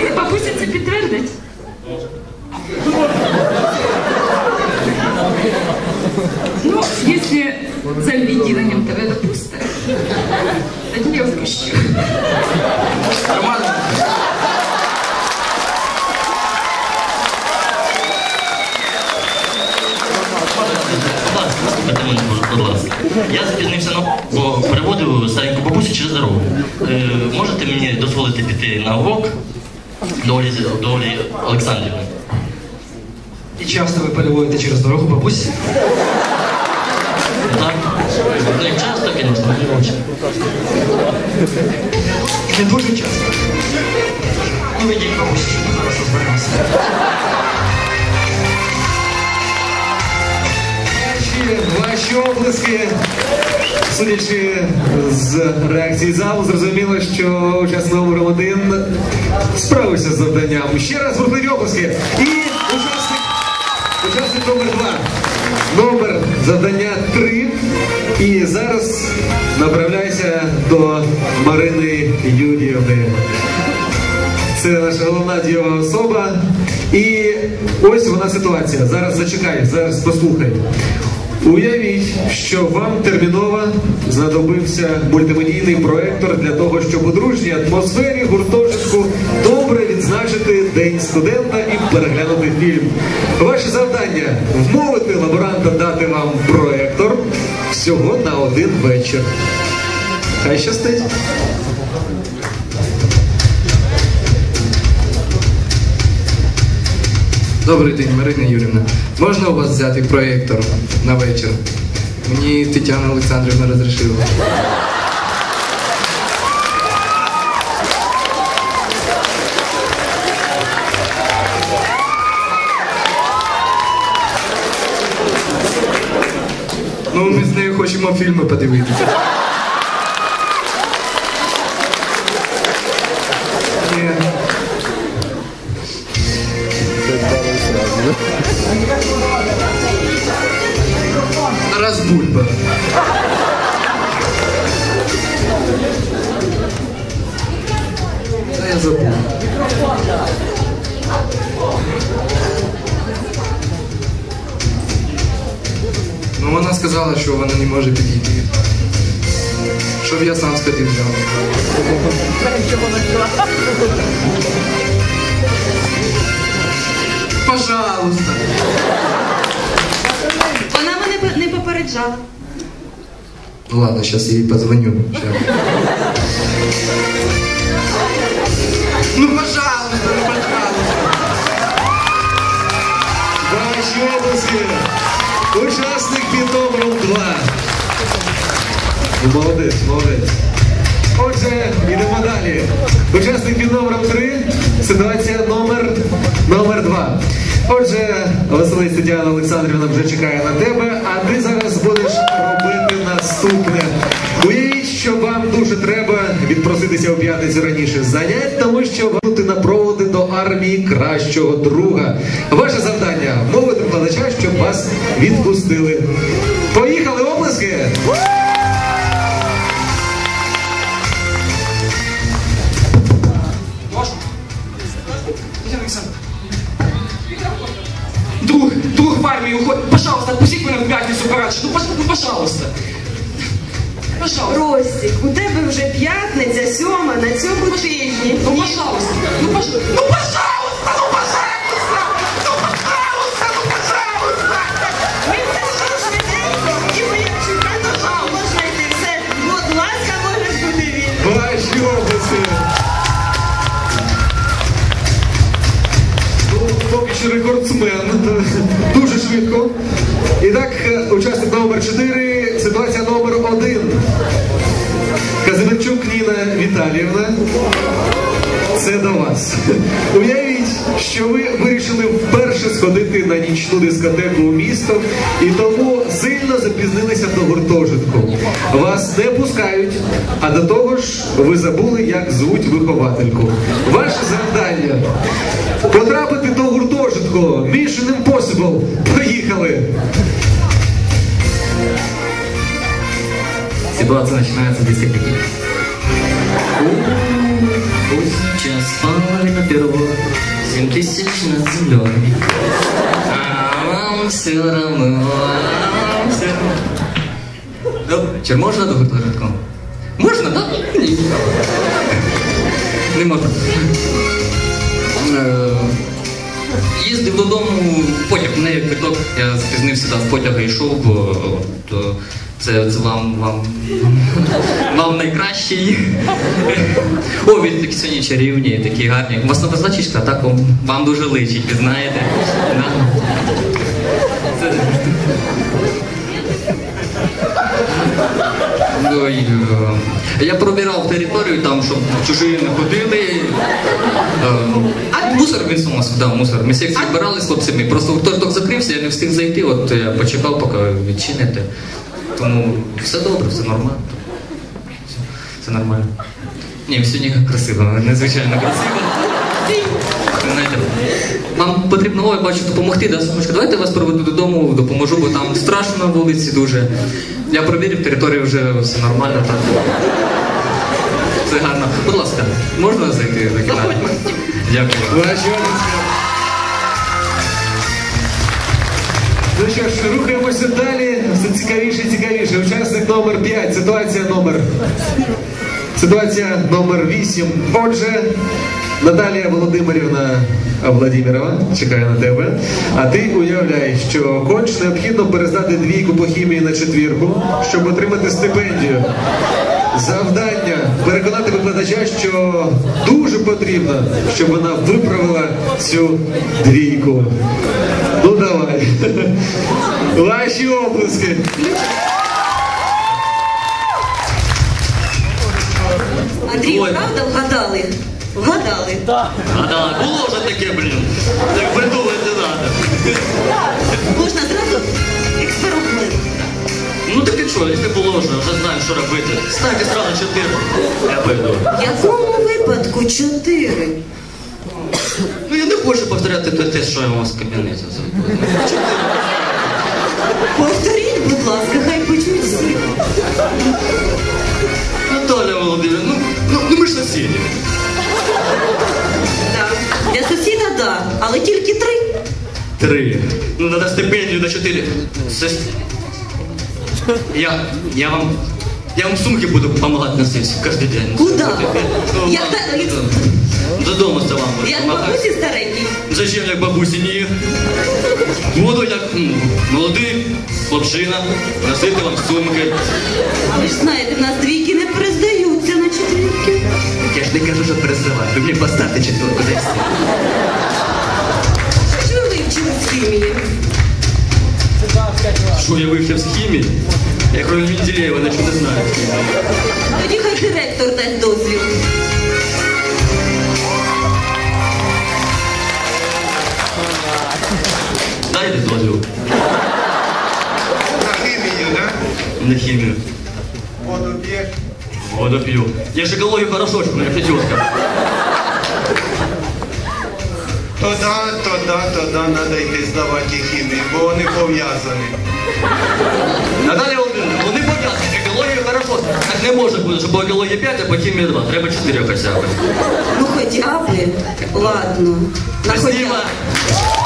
І бабуся це підтвердить. Ну, если за відділенням тебе допустить, тоді я впущу. Дозволити піти на урок до Олі, до Олі Олександрівни? і часто ви переводите через дорогу бабусь? Так? Не часто, звісно, не дуже. Не дуже часто. Ну, ведіть бабусь, що ми зараз розберемося. Ваші, ваші облиски, судячи з реакції залу, зрозуміло, що учасник номер один справився з завданням. Ще раз бурхливі облиски. І учасник, учасник номер два. Номер завдання три. І зараз направляйся до Марини Юріївни. Це наша головна дієва особа. І ось вона ситуація. Зараз зачекай, зараз послухай. Уявіть, що вам терміново знадобився мультимедійний проектор для того, щоб у дружній атмосфері гуртожитку добре відзначити День студента і переглянути фільм. Ваше завдання вмовити лаборанта дати вам проектор всього на один вечір. Хай щастить. Добрий день, Марина Юрівна. Можна у вас взяти проєктор на вечір? Мені Тетяна Олександрівна розрішила. Ну, ми з нею хочемо фільми подивитися. Ні. Бульба. Та я забув. Ну, вона сказала, що вона не може підійти. Щоб я сам сходив взяв. Пожалуйста. Попереджала. Ну ладно, сейчас я ей позвоню. Ну, пожалуйста, ну, пожалуйста. Ваші обласки. Учасник під номером 2. Молодець, молодець. Отже, йдемо далі. Учасник під номером 3. Ситуація номер, номер 2. Отже, Василиса Діана Олександрівна вже чекає на тебе, а ти зараз будеш робити наступне. Уявіть, що вам дуже треба відпроситися у п'ятницю раніше занять, тому що вернути на проводи до армії кращого друга. Ваше завдання мовити вкладача, щоб вас відпустили. В армию уходит. Пожалуйста, отпустите меня в пятницу пораньше. Ну, ну, пожалуйста. Пожалуйста. Ростик, у тебе вже п'ятниця, сьома на цьому тижні. Ну, пожалуйста. Ну, пожалуйста. Ну, пожалуйста, ну, пожалуйста. Ситуація номер 1. Казимирчук Ніна Віталіївна. Це до вас. Уявіть, що ви вирішили вперше сходити на нічну дискотеку у місто і тому сильно запізнилися до гуртожитку. Вас не пускають, а до того ж ви забули, як звуть виховательку. Ваше завдання потрапити до гуртожитку. Mission Impossible. Поїхали! ситуация начинается дискотеки. Сейчас половина первого, семь тысяч над землей. А вам все равно, а вам все равно. Добре, чи можна до виплатку? Можна, так? Не можна. Їздив э, додому, потяг, не квиток, я спізнився в потяга йшов, е, бо то. Е, це, це вам, вам, вам найкращий. О, він такі сьогодні чарівні, такі гарні. У вас нова зачіска, так вам, дуже личить, ви знаєте. Ой, е, Я пробирав територію там, щоб чужі не ходили. Е, А мусор він сама да, мусор. Ми секції збирали з хлопцями. Просто гуртожиток закрився, я не встиг зайти, от я почекав, поки відчините. Тому все добре, все нормально. Все, все нормально. Ні, сьогодні красиво, незвичайно красиво. Знаєте, вам потрібно, ой, бачу, допомогти, да, Сонечка? Давайте я вас проведу додому, допоможу, бо там страшно на вулиці дуже. Я провірив, територія вже все нормально, так. Все гарно. Будь ласка, можна зайти до кімнати? Дякую. Ну що ж, рухаємося далі. Все цікавіше і цікавіше. Учасник номер 5, ситуація номер. Ситуація номер 8. Отже, Наталія Володимирівна Владимирова чекає на тебе. А ти уявляєш, що конч необхідно перездати двійку по хімії на четвірку, щоб отримати стипендію. Завдання переконати викладача, що дуже потрібно, щоб вона виправила цю двійку. Ну давай. Ваші оплески. Андрій, Ой. правда вгадали? Вгадали. А да, було вже таке, блін. Так придумати треба. Можна зразу експеримент. Ну так і що, якщо було вже, вже знаємо, що робити. Ставте сразу чотири. Я пойду. В якому випадку чотири? Ну я не хочу повторяти той тест, що я вам з кабінеті зробив. Повторіть, будь ласка, хай почують всі. Наталя Володимирівна, ну, ну, ну ми ж сусіді. Так. Для сусіда да, але тільки три. Три. Ну, надо стипендію на чотири. Це... Я, я вам, я вам сумки буду допомагати носити кожен день. Куда? Ну, Я вам- та- Як допомагати. бабусі старенькій. Зачем як бабусі ні? Буду як м, молодий хлопчина, носити вам сумки. А ви ж знаєте, в нас двійки не перездаються на четвірки. Я ж не кажу, що пересилати. Ви мені поставте четверку за все. Що ж ви вивчили з хімії? Що я вивчив з хімії? Я кроме Менделєєва нічого не знаю. Тоді хай директор дасть дозвіл. Дайте дозвіл. На химію, да? На хімію. Воду п'єш? Воду пью. Я же экологию хорошо, что у меня. То да, то да, то да, треба йти здавати хімію, бо вони пов'язані. Наталья Володимировна, вони пов'язані. Екологія хорошо. Так не може бути, щоб по екології 5, а по хімії 2. Треба 4 хоча б. Ну хоча б. Ладно. На Спасибо. б.